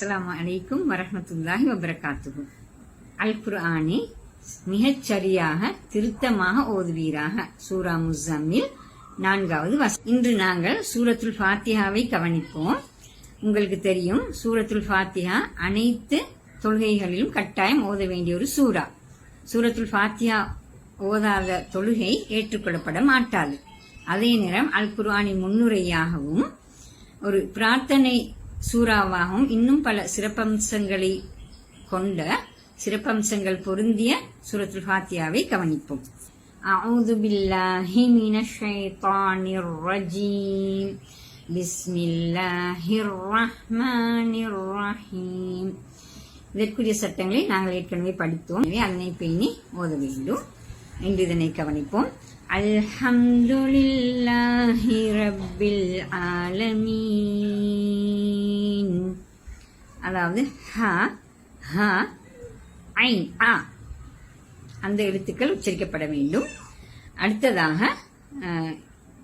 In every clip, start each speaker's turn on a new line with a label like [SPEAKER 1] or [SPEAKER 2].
[SPEAKER 1] அஸ்லாம் அலைக்கும் வரமத்துல்லாஹி வபரகாத்துஹு. அல் குர்ஆனை மிகச்சரியாக திருத்தமாக ஓதுவீராக சூரா முசம்மில் நான்காவது வச இன்று நாங்கள் சூரத்துல் ஃபாத்திஹாவை கவனிப்போம். உங்களுக்கு தெரியும் சூரத்துல் ஃபாத்திஹா அனைத்து தொழுகைகளிலும் கட்டாயம் ஓத வேண்டிய ஒரு சூரா. சூரத்துல் ஃபாத்தியா ஓதாத தொழுகை ஏற்றுக்கொள்ளப்பட மாட்டாது. அதே நேரம் அல் குர்ஆனின் முன்னுரையாகவும் ஒரு பிரார்த்தனை சூறாவாகவும் இன்னும் பல சிறப்பம்சங்களை கொண்ட சிறப்பம்சங்கள் பொருந்திய சூரத்துல் ஃபாத்தியாவை கவனிப்போம் أعوذ بالله من الشيطان الرجيم بسم الله الرحمن الرحيم இதற்குரிய சட்டங்களை நாங்கள் ஏற்கனவே படித்தோம் எனவே அதனை பேணி ஓத வேண்டும் என்று இதனை கவனிப்போம் அல்ஹம்துலில்லாஹி ரப்பில் ஆலமீன் அதாவது ஹ ஹ ஐன் ஆ அந்த எழுத்துக்கள் உச்சரிக்கப்பட வேண்டும். அடுத்ததாக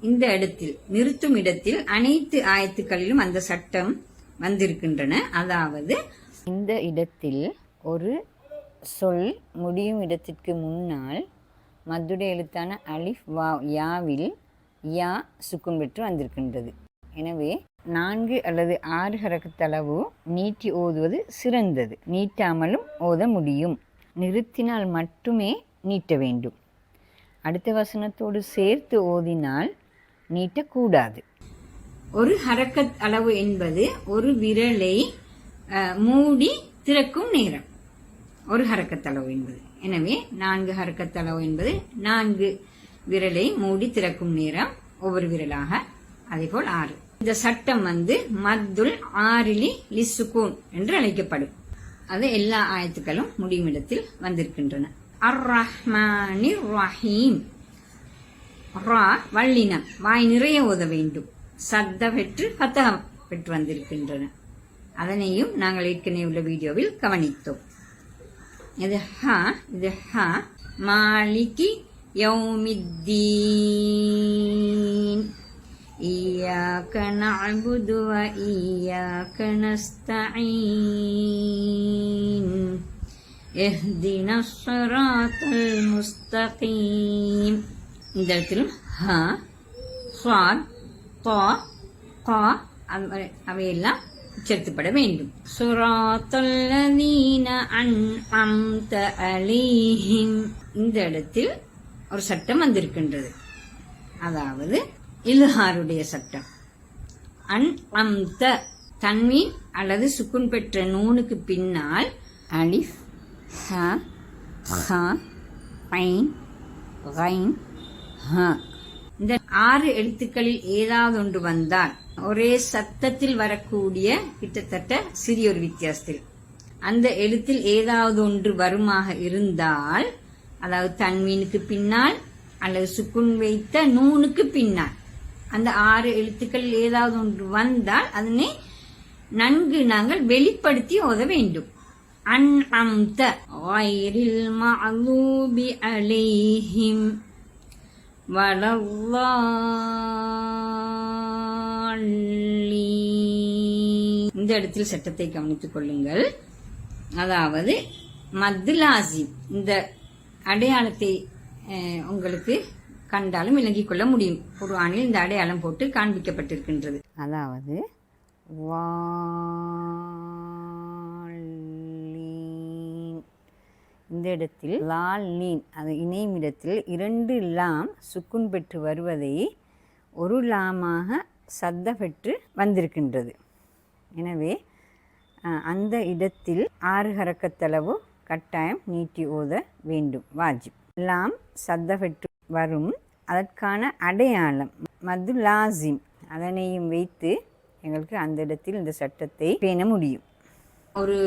[SPEAKER 1] இந்த இடத்தில் நிறுத்தும் இடத்தில் அனைத்து ஆயத்துக்களிலும் அந்த சட்டம் வந்திருக்கின்றன. அதாவது
[SPEAKER 2] இந்த இடத்தில் ஒரு சொல் முடியும் இடத்திற்கு முன்னால் மத்துடைய எழுத்தான அலிஃப் வா யாவில் யா சுக்கும் பெற்று வந்திருக்கின்றது. எனவே நான்கு அல்லது ஆறு ஹரக்கத்தளவு நீட்டி ஓதுவது சிறந்தது. நீட்டாமலும் ஓத முடியும். நிறுத்தினால் மட்டுமே நீட்ட வேண்டும். அடுத்த வசனத்தோடு சேர்த்து ஓதினால் நீட்டக்கூடாது.
[SPEAKER 1] ஒரு ஹரக்கத் அளவு என்பது ஒரு விரலை மூடி திறக்கும் நேரம். ஒரு ஹரக்கத்தளவு என்பது. எனவே நான்கு ஹரக்கத்தளவு என்பது நான்கு விரலை மூடி திறக்கும் நேரம். ஒவ்வொரு விரலாக அதேபோல் ஆறு. இந்த சட்டம் வந்து மத்துல் ஆரிலி லிசுகூன் என்று அழைக்கப்படும். அது எல்லா ஆயத்துக்களும் முடியும் இடத்தில் வந்திருக்கின்றன. அர் ரஹ்மானி ரஹீம் ரா வள்ளினம் வாய் நிறைய ஓத வேண்டும். சத்த பெற்று பத்தகம் பெற்று வந்திருக்கின்றன. அதனையும் நாங்கள் ஏற்கனவே உள்ள வீடியோவில் கவனித்தோம். இது ஹ இது ஹ மாலிகி யௌமித்தீன். إياك نعبد وإياك نستعين. اهدنا الصراط المستقيم. ഇതരത്തിലും ഹ സ്വാദ് തോ കോ അവയെല്ലാം ചേർത്തിപ്പെട വേണ്ടും. സുറാത്തുള്ളീന അൻഅംത അലീഹിം. ഇന്നിടത്തിൽ ഒരു ചട്ടം വന്നിരിക്കേണ്ടത് അതാവത് இல்ஹாருடைய சட்டம். அன் அம்த தன்மீன் அல்லது சுக்குன் பெற்ற நூனுக்கு பின்னால்
[SPEAKER 2] அலிஃப் ஹ ஹ ஐன் கைன் ஹ.
[SPEAKER 1] இந்த ஆறு எழுத்துக்களில் ஏதாவது ஒன்று வந்தால் ஒரே சத்தத்தில் வரக்கூடிய கிட்டத்தட்ட சிறிய ஒரு வித்தியாசத்தில். அந்த எழுத்தில் ஏதாவது ஒன்று வருமாக இருந்தால் அதாவது தன்மீனுக்கு பின்னால் அல்லது சுக்குன் வைத்த நூனுக்கு பின்னால். அந்த ஆறு எழுத்துக்கள் ஏதாவது ஒன்று வந்தால் அதனை நன்கு நாங்கள் வெளிப்படுத்தி ஓத வேண்டும். أنعمت غير المغضوب عليهم ولا இந்த இடத்தில் சட்டத்தை கவனித்துக் கொள்ளுங்கள். அதாவது மத்து இந்த அடையாளத்தை உங்களுக்கு கண்டாலும் விளங்கிக் கொள்ள முடியும். குர்ஆனில் இந்த அடையாளம் போட்டு காண்பிக்கப்பட்டிருக்கின்றது.
[SPEAKER 2] அதாவது இந்த இடத்தில் லால் லீன் அது இணையும் இடத்தில் இரண்டு லாம் சுக்குன் பெற்று வருவதை ஒரு லாமாக சத்த பெற்று வந்திருக்கின்றது. எனவே அந்த இடத்தில் ஆறு ஹரக்கத்தளவு கட்டாயம் நீட்டி ஓத வேண்டும். வாஜிப். லாம் சத்த பெற்று வரும் அதற்கான அடையாளம் மது லாசிம் அதனையும் வைத்து எங்களுக்கு அந்த இடத்தில் இந்த சட்டத்தை பேண முடியும்
[SPEAKER 1] ஒரு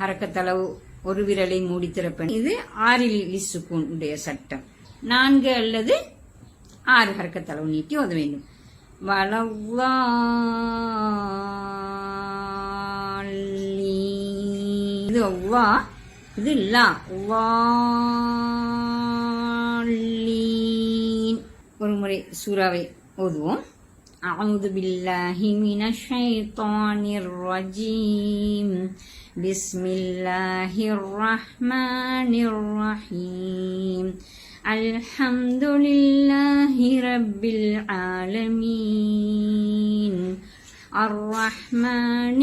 [SPEAKER 1] ஹரக்கத்தளவு ஒரு விரலை மூடி திறப்பன் இது ஆறில் லிசுக்கூன் உடைய சட்டம் நான்கு அல்லது ஆறு ஹரக்கத்தளவு நீட்டி ஓத வேண்டும் வலல்லாலீன். இது ஒவ்வா இது லா வாலீன். ஒரு முறை சூறாவை ஓதுவோம் أعوذ بالله من الشيطان الرجيم بسم الله الرحمن الرحيم الحمد لله رب العالمين الرحمن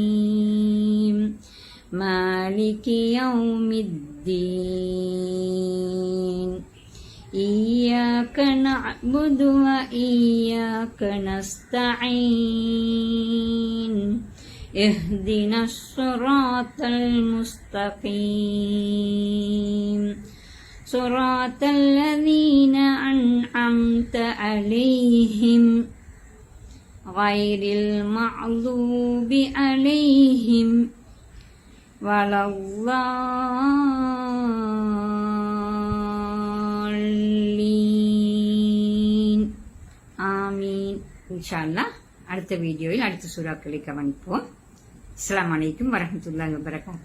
[SPEAKER 1] الرحيم مالك يوم الدين إياك نعبد وإياك نستعين. اهدنا الصراط المستقيم. صراط الذين أنعمت عليهم. غير المغضوب عليهم ولا الضالين. இன்ஷால்லா அடுத்த வீடியோவில் அடுத்த சூறாக்களை கவனிப்போம். அஸ்ஸலாமு அலைக்கும் வரஹ்மத்துல்லாஹி வபரகாத்துஹு